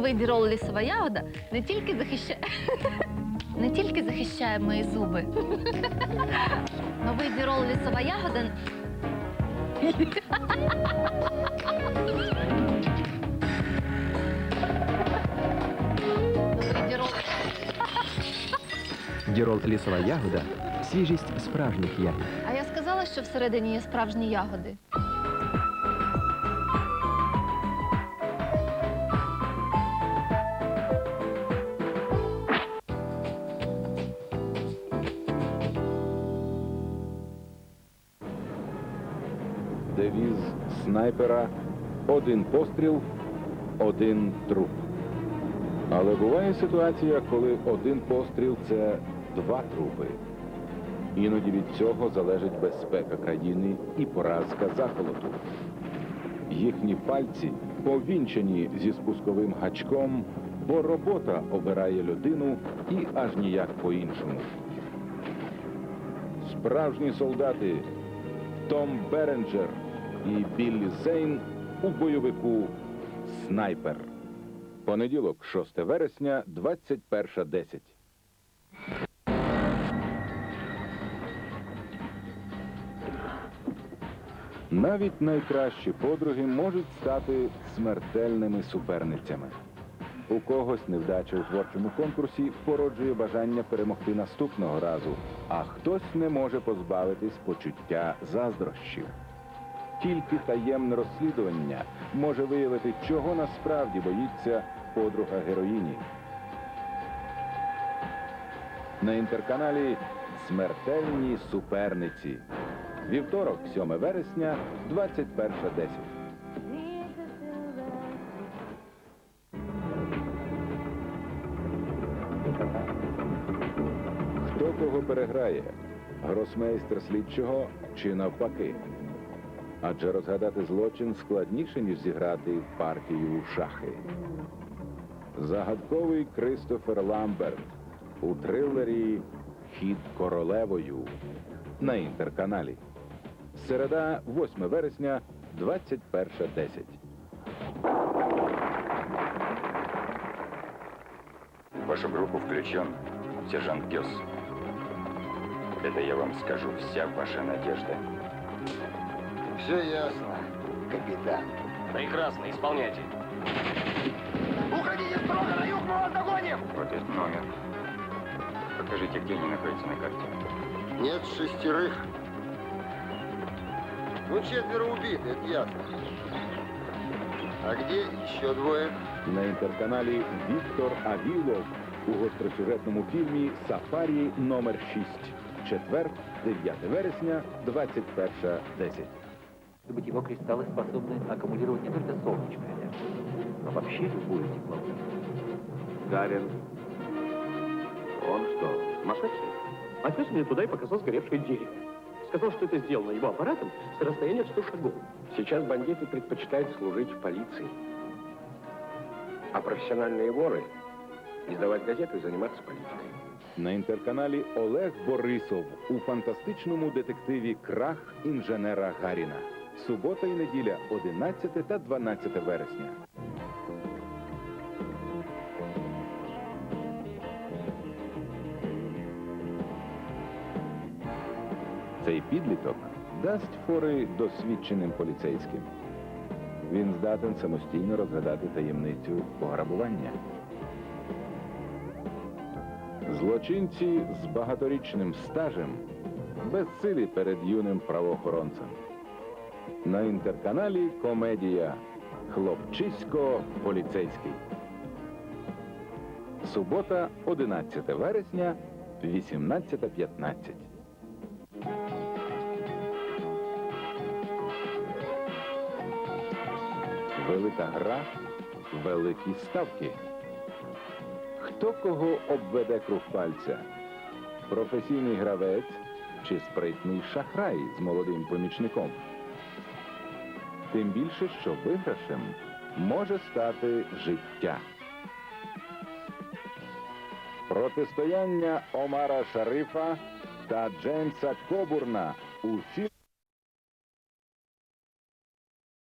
Новий дірол лісова ягода не тільки захищає. Не тільки захищає мої зуби. Новий дірол лісова ягода. Дірол. Дірол лісова ягода свіжість справжніх ягід. А я сказала, що всередині є справжні ягоди. Девіз снайпера один постріл, один труп. Але буває ситуація, коли один постріл це два трупи. Іноді від цього залежить безпека країни і поразка заколоту. Їхні пальці повінчені зі спусковим гачком, бо робота обирає людину і аж ніяк по-іншому. Справжні солдати Том Беренджер і Біллі Зейн у бойовику Снайпер. Понеділок, 6 вересня, 21.10. Навіть найкращі подруги можуть стати смертельними суперницями. У когось невдача у творчому конкурсі породжує бажання перемогти наступного разу, а хтось не може позбавитись почуття заздрощів. Тільки таємне розслідування може виявити, чого насправді боїться подруга героїні. На інтерканалі Смертельні суперниці. Вівторок, 7 вересня, 21.10. Хто кого переграє? Гросмейстер слідчого чи навпаки? Адже розгадати злочин складніше, ніж зіграти партію у шахи. Загадковий Кристофер Ламберт у трилері Хід королевою на інтерканалі. Середа, 8 вересня, 21.10. В вашу группу включен сержант Гес. Это я вам скажу, вся ваша надежда. Все ясно, капитан. Прекрасно, исполняйте. Уходите строго на юг, мы вас догоним! Вот этот номер. Покажите, где они находятся на карте. Нет шестерых. Ну, четверо убиты, это ясно. А где еще двое? На інтерканалі Віктор Авілов у гостросюжетному фільмі Сафарі номер 6. Четвер, 9 вересня, 21.10. быть его кристаллы способны аккумулировать не только солнечную энергию, но вообще любую теплоту. Гарин. Он что, сумасшедший? Отвез меня туда и показал сгоревшее дерево. Сказал, что это сделано его аппаратом с расстояния в 100 шагов. Сейчас бандиты предпочитают служить в полиции. А профессиональные воры издавать газеты и заниматься политикой. На інтерканалі Олег Борисов у фантастичному детективі Крах інженера Гаріна. Субота і неділя, 11 та 12 вересня. Цей підліток дасть фори досвідченим поліцейським. Він здатен самостійно розгадати таємницю пограбування. Злочинці з багаторічним стажем безсилі перед юним правоохоронцем. На інтерканалі комедія Хлопчисько поліцейський. Субота, 11 вересня, 18.15. Велика гра, великі ставки. Хто кого обведе круг пальця? Професійний гравець чи спритний шахрай з молодим помічником? Тим більше, що виграшем може стати життя. Протистояння Омара Шарифа та Джеймса Кобурна у фільмі